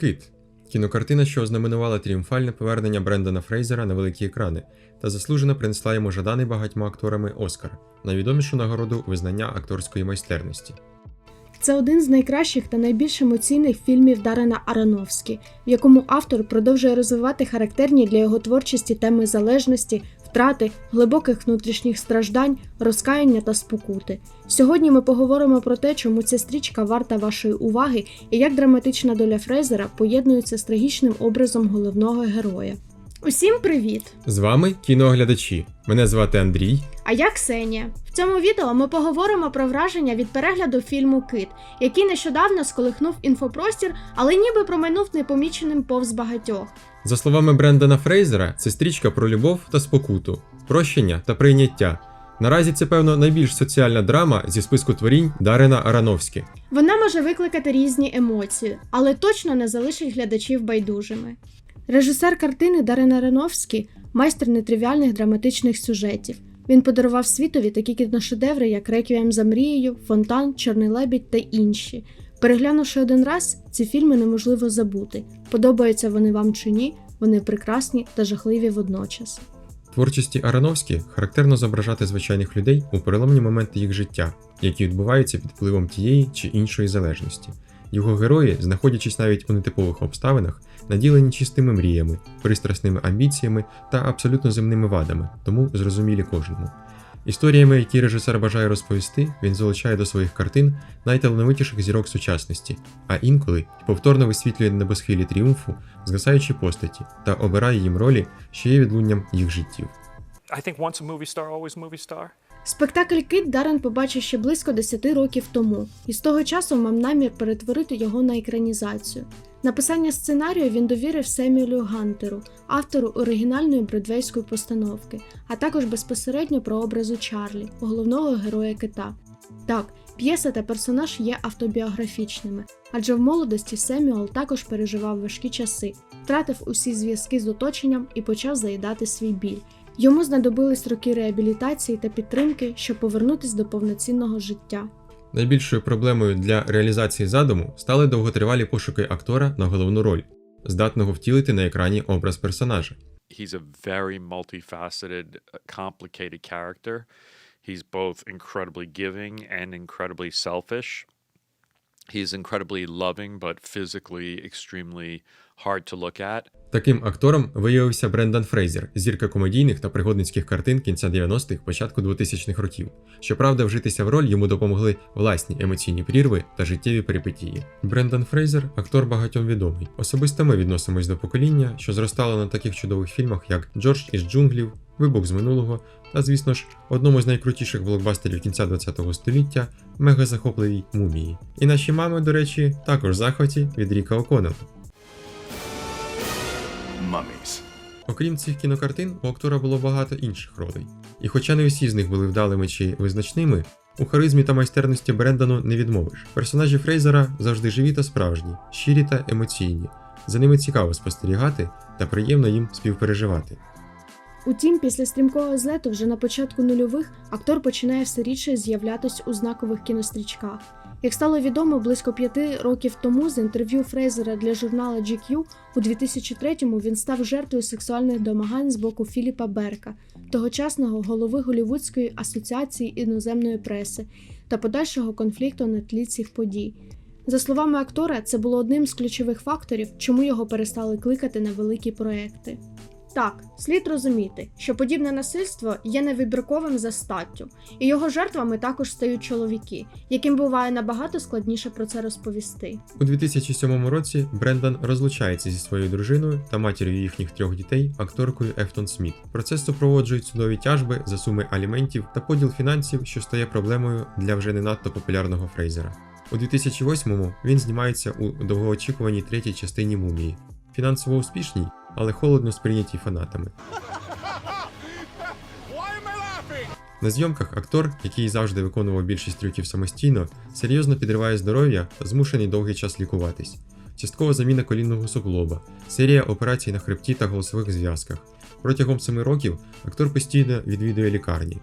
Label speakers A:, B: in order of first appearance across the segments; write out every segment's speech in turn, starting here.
A: Кит кінокартина, що ознаменувала тріумфальне повернення Брендана Фрейзера на великі екрани та заслужено принесла йому жаданий багатьма акторами Оскар, найвідомішу нагороду визнання акторської майстерності.
B: Це один з найкращих та найбільш емоційних фільмів Дарена Аронофскі, в якому автор продовжує розвивати характерні для його творчості теми залежності, втрати, глибоких внутрішніх страждань, розкаяння та спокути. Сьогодні ми поговоримо про те, чому ця стрічка варта вашої уваги і як драматична доля Фрейзера поєднується з трагічним образом головного героя. Усім привіт!
A: З вами кіноглядачі. Мене звати Андрій.
B: А я Ксенія. В цьому відео ми поговоримо про враження від перегляду фільму Кит, який нещодавно сколихнув інфопростір, але ніби промайнув непоміченим повз багатьох.
A: За словами Брендана Фрейзера, це стрічка про любов та спокуту, прощення та прийняття. Наразі це, певно, найбільш соціальна драма зі списку творінь Дарена Аронофські.
B: Вона може викликати різні емоції, але точно не залишить глядачів байдужими. Режисер картини Дарен Аронофський – майстер нетривіальних драматичних сюжетів. Він подарував світові такі кіношедеври, як Реквієм за мрією, Фонтан, Чорний лебідь та інші. Переглянувши один раз, ці фільми неможливо забути. Подобаються вони вам чи ні, вони прекрасні та жахливі водночас.
A: Творчості Ароновські характерно зображати звичайних людей у переломні моменти їх життя, які відбуваються під впливом тієї чи іншої залежності. Його герої, знаходячись навіть у нетипових обставинах, наділені чистими мріями, пристрасними амбіціями та абсолютно земними вадами, тому зрозумілі кожному. Історіями, які режисер бажає розповісти, він залучає до своїх картин найталановитіших зірок сучасності, а інколи повторно висвітлює небосхилі тріумфу згасаючі постаті та обирає їм ролі, що є відлунням їх життів.
C: I think once a movie star, always movie star.
B: Спектакль Кит Дарен побачив ще близько 10 років тому, і з того часу мав намір перетворити його на екранізацію. Написання сценарію він довірив Семюелю Гантеру, автору оригінальної бродвейської постановки, а також безпосередньо про образу Чарлі, головного героя кита. Так, п'єса та персонаж є автобіографічними, адже в молодості Семюел також переживав важкі часи, втратив усі зв'язки з оточенням і почав заїдати свій біль. Йому знадобились роки реабілітації та підтримки, щоб повернутися до повноцінного життя.
A: Найбільшою проблемою для реалізації задуму стали довготривалі пошуки актора на головну роль, здатного втілити на екрані образ персонажа.
C: He's a very multifaceted, uh, complicated character. He's both incredibly giving and incredibly selfish. He's incredibly loving, but physically extremely hard to look at.
A: Таким актором виявився Брендан Фрейзер, зірка комедійних та пригодницьких картин кінця 90-х, початку 2000-х років. Щоправда, вжитися в роль йому допомогли власні емоційні прірви та життєві перипетії. Брендан Фрейзер актор багатьом відомий. Особисто ми відносимось до покоління, що зростало на таких чудових фільмах, як Джордж із джунглів, Вибух з минулого та, звісно ж, одному з найкрутіших блокбастерів кінця 20-го століття мегазахопливій мумії. І наші мами, до речі, також захваті від Ріка О'Коннелла.
D: Mummies.
A: Окрім цих кінокартин, у актора було багато інших ролей. І хоча не всі з них були вдалими чи визначними, у харизмі та майстерності Брендану не відмовиш. Персонажі Фрейзера завжди живі та справжні, щирі та емоційні. За ними цікаво спостерігати та приємно їм співпереживати.
B: Утім, після стрімкого злету вже на початку нульових актор починає все рідше з'являтись у знакових кінострічках. Як стало відомо, близько п'яти років тому з інтерв'ю Фрейзера для журналу GQ у 2003-му він став жертвою сексуальних домагань з боку Філіпа Берка, тогочасного голови Голівудської асоціації іноземної преси та подальшого конфлікту на тлі цих подій. За словами актора, це було одним з ключових факторів, чому його перестали кликати на великі проекти. Так, слід розуміти, що подібне насильство є невибірковим за статтю, і його жертвами також стають чоловіки, яким буває набагато складніше про це розповісти.
A: У 2007 році Брендан розлучається зі своєю дружиною та матір'ю їхніх трьох дітей, акторкою Ефтон Сміт. Процес супроводжують судові тяжби за суми аліментів та поділ фінансів, що стає проблемою для вже не надто популярного Фрейзера. У 2008-му він знімається у довгоочікуваній третій частині мумії, фінансово успішній, але холодно сприйнятій фанатами. На зйомках актор, який завжди виконував більшість трюків самостійно, серйозно підриває здоров'я та змушений довгий час лікуватись. Часткова заміна колінного суглоба, серія операцій на хребті та голосових зв'язках. Протягом семи років актор постійно відвідує лікарні.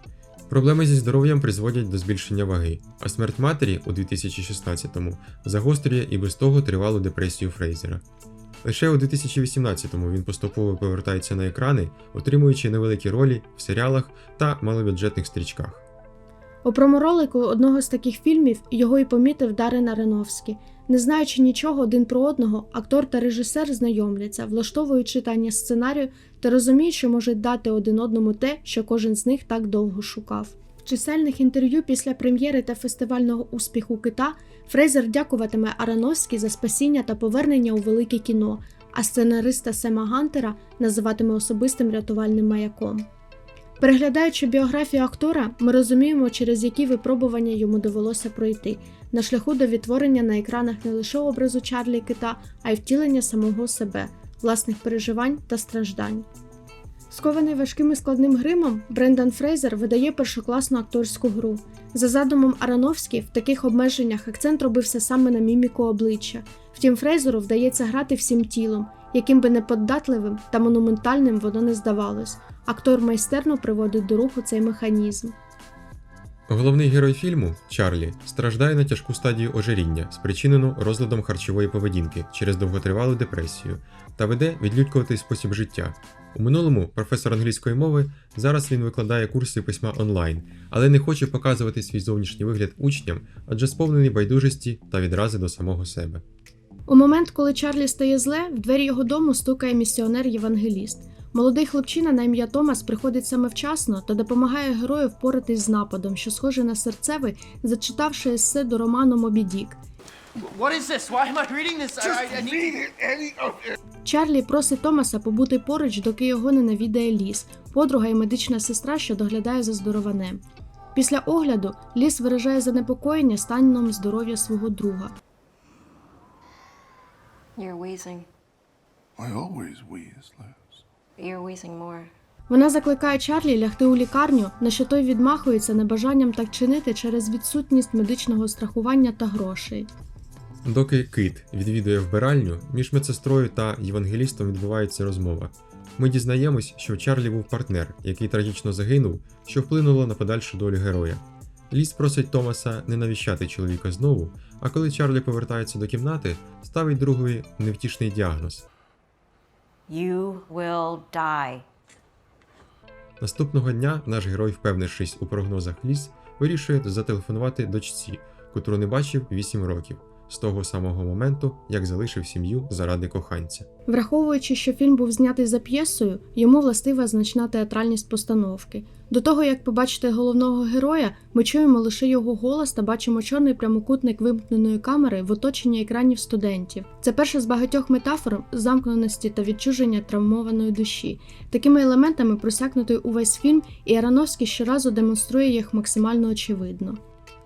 A: Проблеми зі здоров'ям призводять до збільшення ваги, а смерть матері у 2016-му загострює і без того тривалу депресію Фрейзера. Лише у 2018-му він поступово повертається на екрани, отримуючи невеликі ролі в серіалах та малобюджетних стрічках.
B: У проморолику одного з таких фільмів його і помітив Дарин Аронофський. Не знаючи нічого один про одного, актор та режисер знайомляться, влаштовують читання сценарію та розуміють, що можуть дати один одному те, що кожен з них так довго шукав. Чисельних інтерв'ю після прем'єри та фестивального успіху кита Фрейзер дякуватиме Аронофській за спасіння та повернення у велике кіно, а сценариста Сема Гантера називатиме особистим рятувальним маяком. Переглядаючи біографію актора, ми розуміємо, через які випробування йому довелося пройти на шляху до відтворення на екранах не лише образу Чарлі Кита, а й втілення самого себе, власних переживань та страждань. Скований важким і складним гримом, Брендан Фрейзер видає першокласну акторську гру. За задумом Аронофський, в таких обмеженнях акцент робився саме на міміку обличчя. Втім, Фрейзеру вдається грати всім тілом, яким би неподдатливим та монументальним воно не здавалось. Актор майстерно приводить до руху цей механізм.
A: Головний герой фільму Чарлі страждає на тяжку стадію ожиріння, спричинену розладом харчової поведінки через довготривалу депресію, та веде відлюдькуватий спосіб життя. У минулому професор англійської мови, зараз він викладає курси письма онлайн, але не хоче показувати свій зовнішній вигляд учням, адже сповнений байдужості та відрази до самого себе.
B: У момент, коли Чарлі стає зле, в двері його дому стукає місіонер-євангеліст. Молодий хлопчина на ім'я Томас приходить саме вчасно та допомагає герою впоратись з нападом, що схоже на серцевий, зачитавши есе до роману Мобі Дік.
D: What is this? Why am I reading this? I, I, I need.
B: Чарлі просить Томаса побути поруч, доки його не навідає ліс, подруга і медична сестра, що доглядає за здорованем. Після огляду ліс виражає занепокоєння станом здоров'я свого друга.
E: You're wheezing.
F: I always wheeze, Liz.
E: You're wheezing more.
B: Вона закликає Чарлі лягти у лікарню, на що той відмахується небажанням так чинити через відсутність медичного страхування та грошей.
A: Доки кит відвідує вбиральню, між медсестрою та євангелістом відбувається розмова. Ми дізнаємось, що Чарлі був партнер, який трагічно загинув, що вплинуло на подальшу долю героя. Ліс просить Томаса не навіщати чоловіка знову, а коли Чарлі повертається до кімнати, ставить другові невтішний діагноз.
E: You will die.
A: Наступного дня наш герой, впевнившись у прогнозах ліс, вирішує зателефонувати дочці, котру не бачив 8 років, з того самого моменту, як залишив сім'ю заради коханця.
B: Враховуючи, що фільм був знятий за п'єсою, йому властива значна театральність постановки. До того як побачити головного героя, ми чуємо лише його голос та бачимо чорний прямокутник вимкненої камери в оточенні екранів студентів. Це перша з багатьох метафор замкненості та відчуження травмованої душі. Такими елементами просякнутий увесь фільм, і Ароновський щоразу демонструє їх максимально очевидно.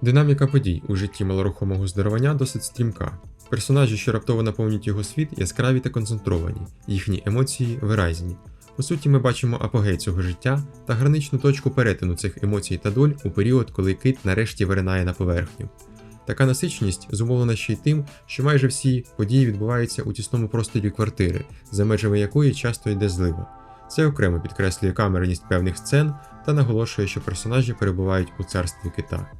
A: Динаміка подій у житті малорухомого здоровання досить стрімка. Персонажі, що раптово наповнюють його світ, яскраві та концентровані, їхні емоції виразні. По суті, ми бачимо апогей цього життя та граничну точку перетину цих емоцій та доль у період, коли кит нарешті виринає на поверхню. Така насиченість зумовлена ще й тим, що майже всі події відбуваються у тісному просторі квартири, за межами якої часто йде злива. Це окремо підкреслює камерність певних сцен та наголошує, що персонажі перебувають у царстві кита.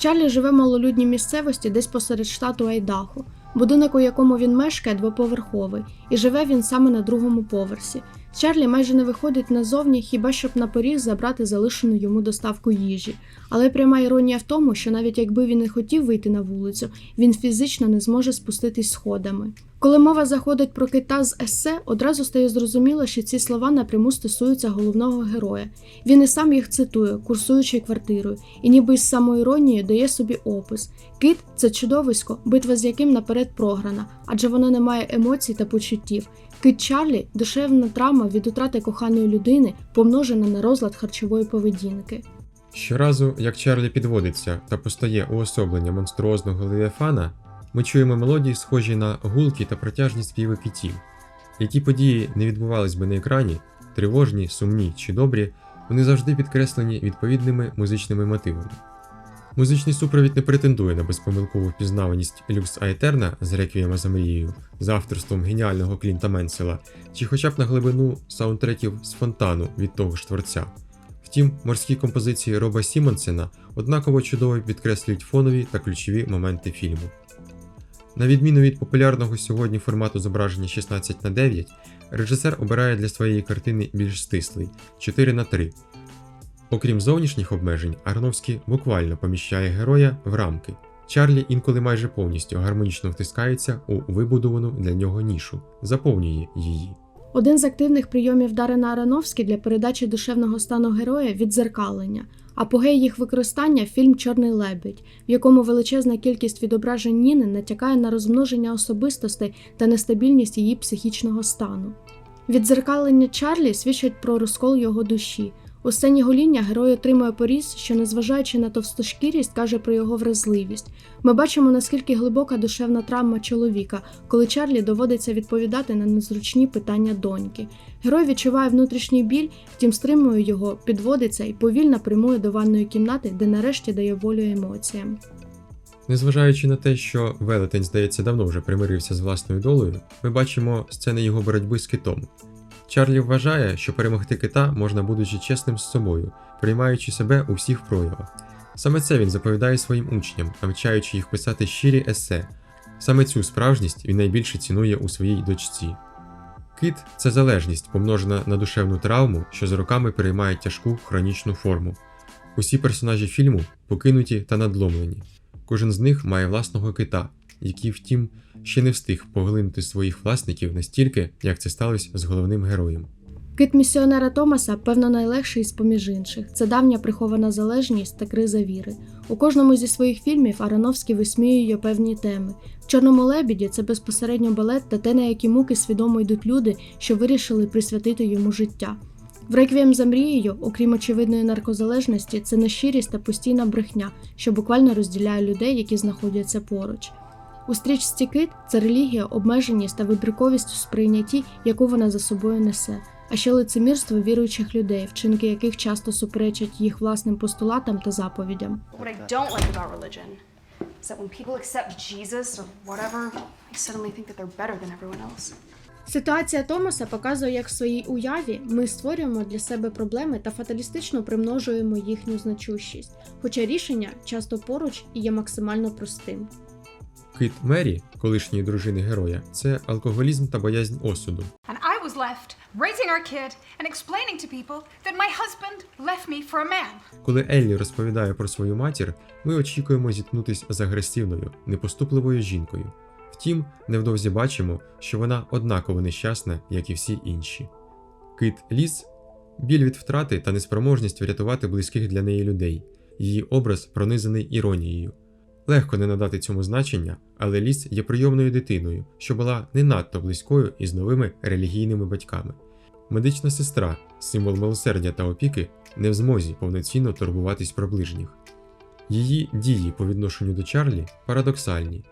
B: Чарлі живе в малолюдній місцевості десь посеред штату Айдахо. Будинок, у якому він мешкає, двоповерховий, і живе він саме на другому поверсі. Чарлі майже не виходить назовні, хіба щоб на поріг забрати залишену йому доставку їжі. Але пряма іронія в тому, що навіть якби він не хотів вийти на вулицю, він фізично не зможе спуститись сходами. Коли мова заходить про кита з есе, одразу стає зрозуміло, що ці слова напряму стосуються головного героя. Він і сам їх цитує, курсуючи квартирою, і ніби із самоіронією дає собі опис. Кит це чудовисько, битва з яким наперед програна, адже воно не має емоцій та почуттів. Кит Чарлі душевна травма від утрати коханої людини, помножена на розлад харчової поведінки.
A: Щоразу, як Чарлі підводиться та постає уособлення монструозного левіафана, ми чуємо мелодії, схожі на гулки та протяжні співи китів. Які події не відбувались би на екрані, тривожні, сумні чи добрі, вони завжди підкреслені відповідними музичними мотивами. Музичний супровід не претендує на безпомилкову впізнаваність Люкс Аетерна з Реквієма за мрією, з авторством геніального Клінта Менсела, чи хоча б на глибину саундтреків з фонтану від того ж творця. Втім, морські композиції Роба Сімонсена однаково чудово підкреслюють фонові та ключові моменти фільму. На відміну від популярного сьогодні формату зображення 16 на 9, режисер обирає для своєї картини більш стислий 4 на 3. Окрім зовнішніх обмежень, Арновський буквально поміщає героя в рамки. Чарлі інколи майже повністю гармонічно втискається у вибудовану для нього нішу, заповнює її.
B: Один з активних прийомів Дарена Арановські для передачі душевного стану героя відзеркалення. Апогей їх використання фільм Чорний лебідь, в якому величезна кількість відображень Ніни натякає на розмноження особистостей та нестабільність її психічного стану. Відзеркалення Чарлі свідчить про розкол його душі. У сцені гоління герой отримує поріз, що, незважаючи на товстошкірість, каже про його вразливість. Ми бачимо, наскільки глибока душевна травма чоловіка, коли Чарлі доводиться відповідати на незручні питання доньки. Герой відчуває внутрішній біль, втім стримує його, підводиться і повільно прямує до ванної кімнати, де нарешті дає волю емоціям.
A: Незважаючи на те, що велетень, здається, давно вже примирився з власною долею, ми бачимо сцени його боротьби з китом. Чарлі вважає, що перемогти кита можна будучи чесним з собою, приймаючи себе у всіх проявах. Саме це він заповідає своїм учням, навчаючи їх писати щирі есе. Саме цю справжність він найбільше цінує у своїй дочці. Кит це залежність, помножена на душевну травму, що з роками переймає тяжку хронічну форму. Усі персонажі фільму покинуті та надломлені. Кожен з них має власного кита, який, втім, ще не встиг поглинути своїх власників настільки, як це сталося з головним героєм.
B: Кит місіонера Томаса, певно, найлегший з поміж інших. Це давня прихована залежність та криза віри. У кожному зі своїх фільмів Ароновський висміює певні теми. В Чорному лебіді це безпосередньо балет та те, на які муки свідомо йдуть люди, що вирішили присвятити йому життя. В Реквієм за мрією, окрім очевидної наркозалежності, це нещирість та постійна брехня, що буквально розділяє людей, які знаходяться поруч. У стрічці Кит це релігія, обмеженість та вибірковість у сприйнятті, яку вона за собою несе, а ще лицемірство віруючих людей, вчинки яких часто суперечать їх власним постулатам та заповідям. Ситуація Томаса показує, як в своїй уяві ми створюємо для себе проблеми та фаталістично примножуємо їхню значущість, хоча рішення часто поруч і є максимально простим.
A: Кит Мері, колишньої дружини героя, це алкоголізм та боязнь осуду.
G: And I was left raising our kid and explaining to people that my husband left me for a man.
A: Коли Еллі розповідає про свою матір, ми очікуємо зіткнутися з агресивною, непоступливою жінкою. Втім, невдовзі бачимо, що вона однаково нещасна, як і всі інші. Кит Ліс біль від втрати та неспроможність врятувати близьких для неї людей. Її образ пронизаний іронією. Легко не надати цьому значення, але Ліс є прийомною дитиною, що була не надто близькою із новими релігійними батьками. Медична сестра, символ милосердя та опіки, не в змозі повноцінно турбуватись про ближніх. Її дії по відношенню до Чарлі парадоксальні.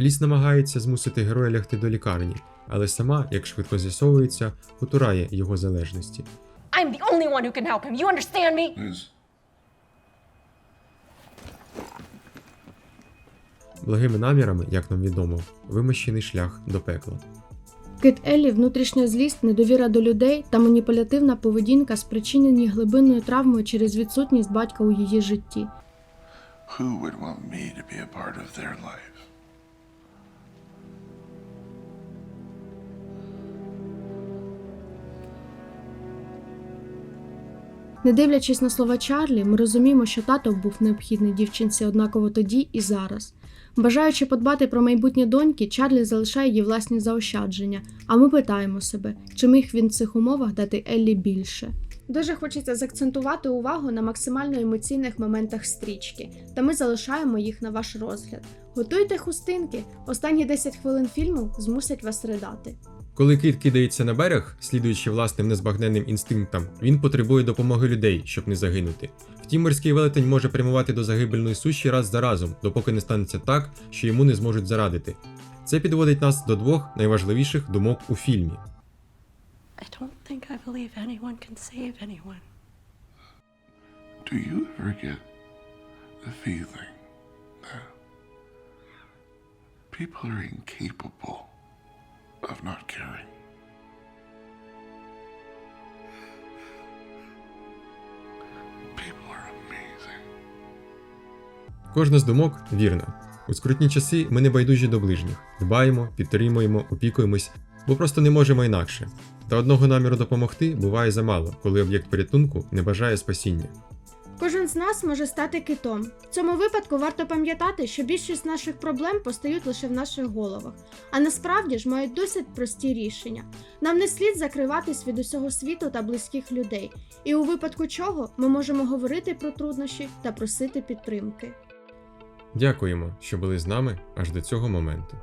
A: Ліс намагається змусити героя лягти до лікарні, але сама, як швидко з'ясовується, потурає його залежності.
H: I'm the only one who can help him. You understand me?
F: Liz,
A: Благими намірами, як нам відомо, вимощений шлях до пекла.
B: Кит Еллі, внутрішня злість, недовіра до людей та маніпулятивна поведінка спричинені глибинною травмою через відсутність батька у її житті.
F: who would want me to be a part of their life?
B: Не дивлячись на слова Чарлі, ми розуміємо, що тато був необхідний дівчинці однаково тоді і зараз. Бажаючи подбати про майбутнє доньки, Чарлі залишає їй власні заощадження, а ми питаємо себе, чи міг він в цих умовах дати Еллі більше. Дуже хочеться заакцентувати увагу на максимально емоційних моментах стрічки, та ми залишаємо їх на ваш розгляд. Готуйте хустинки, останні 10 хвилин фільму змусять вас ридати.
A: Коли кит кидається на берег, слідуючи власним незбагненним інстинктам, він потребує допомоги людей, щоб не загинути. Втім, морський велетень може прямувати до загибельної суші раз за разом, допоки не станеться так, що йому не зможуть зарадити. Це підводить нас до двох найважливіших думок у фільмі.
E: I don't think I believe anyone can save anyone.
F: Do you ever get the feeling that people are incapable of not
A: Кожна з думок вірна. У скрутні часи ми не байдужі до ближніх, дбаємо, підтримуємо, опікуємось, бо просто не можемо інакше. Та одного наміру допомогти буває замало, коли об'єкт порятунку не бажає спасіння.
B: Кожен з нас може стати китом. В цьому випадку варто пам'ятати, що більшість наших проблем постають лише в наших головах, а насправді ж мають досить прості рішення. Нам не слід закриватись від усього світу та близьких людей, і у випадку чого ми можемо говорити про труднощі та просити підтримки.
A: Дякуємо, що були з нами аж до цього моменту.